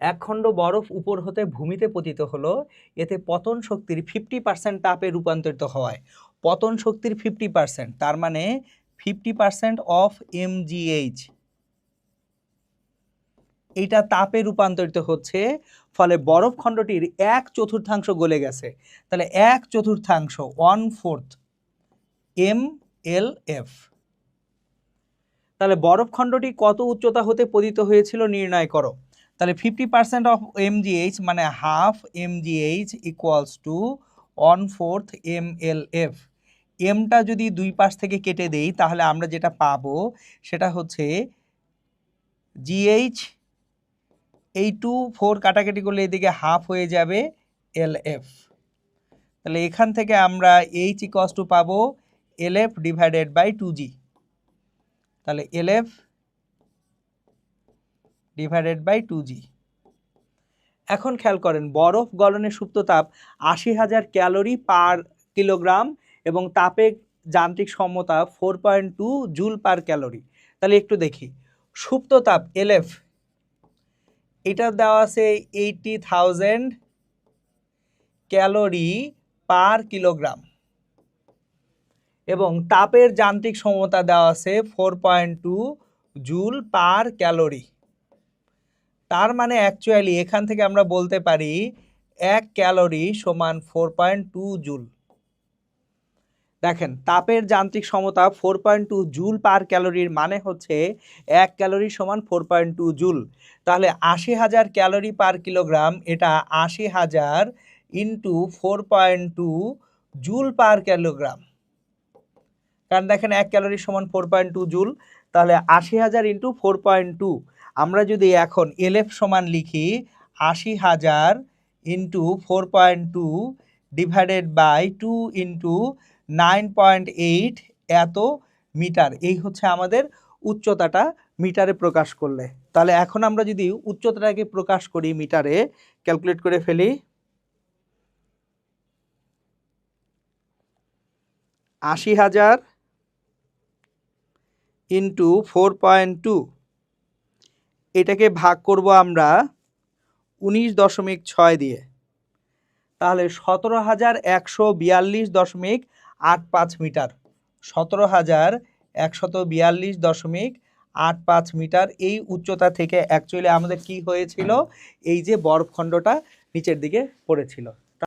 এক খণ্ড বরফ উপর হতে ভূমিতে পতিত হলো। এতে পতন শক্তির ফিফটি পার্সেন্ট তাপে রূপান্তরিত হওয়ায় পতন শক্তির ফিফটি পার্সেন্ট তার মানে ফিফটি পার্সেন্ট অফ এমজিএইচ এইটা তাপে রূপান্তরিত হচ্ছে, ফলে বরফ খণ্ডটির এক চতুর্থাংশ গলে গেছে। তাহলে এক চতুর্থাংশ one fourth M L F তাহলে বরফ খণ্ডটি কত উচ্চতা হতে পতিত হয়েছিল, নির্ণয় করো। তাহলে ফিফটি পার্সেন্ট অফ এমজিএইচ মানে half MGH equals to one fourth M L F এমটা যদি দুই পাশ থেকে কেটে দেই, তাহলে আমরা যেটা পাবো, সেটা হচ্ছে জিএইচ এই টু ফোর কাটাকাটি করলে এদিকে হাফ হয়ে যাবে এল এফ তাহলে এখান থেকে আমরা এইচ ইকস টু পাবো L F divided by two G তাহলে L F divided by two G. এখন খেয়াল করেন, বরফ গলনের সুপ্ত তাপ আশি হাজার ক্যালোরি পার কিলোগ্রাম এবং তাপের যান্ত্রিক সমতা four point two joule per calorie. তাহলে একটু দেখি, সুপ্ত তাপ এলএফ, এটা দেওয়া আছে eighty thousand calorie per kilogram. এবং তাপের যান্ত্রিক সমতা দেওয়া আছে four point two joule per calorie. তার মানে অ্যাকচুয়ালি এখান থেকে আমরা বলতে পারি এক ক্যালোরি সমান ফোর পয়েন্ট টু জুল। দেখেন, তাপের যান্ত্রিক সমতা four point two joule per ক্যালোরির মানে হচ্ছে এক ক্যালোরি সমান ফোর পয়েন্ট টু জুল। তাহলে আশি হাজার ক্যালোরি পার কিলোগ্রাম, এটা আশি হাজার into four point two joule per kilogram কারণ দেখেন এক ক্যালোরি সমান ফোর পয়েন্ট টু জুল, তাহলে আশি হাজার ইন্টু ফোর পয়েন্ট টু আমরা যদি এখন এলএফ সমান লিখি, আশি হাজার into four point two divided by two into nine point eight এত মিটার। এই হচ্ছে আমাদের উচ্চতাটা মিটারে প্রকাশ করলে। তাহলে এখন আমরা যদি উচ্চতাটাকে প্রকাশ করি মিটারে ক্যালকুলেট করে ফেলি। আশি হাজার ইন্টু ফোর পয়েন্ট টু এটাকে ভাগ করব আমরা উনিশ দশমিক ছয় দিয়ে। তাহলে সতেরো হাজার একশো বিয়াল্লিশ দশমিক আট পাঁচ মিটার। সতেরো হাজার একশত বিয়াল্লিশ দশমিক আট পাঁচ মিটার এই উচ্চতা থেকে অ্যাকচুয়ালি আমাদের কি হয়েছিল? এই যে বরফখণ্ডটা নিচের দিকে পড়েছিল।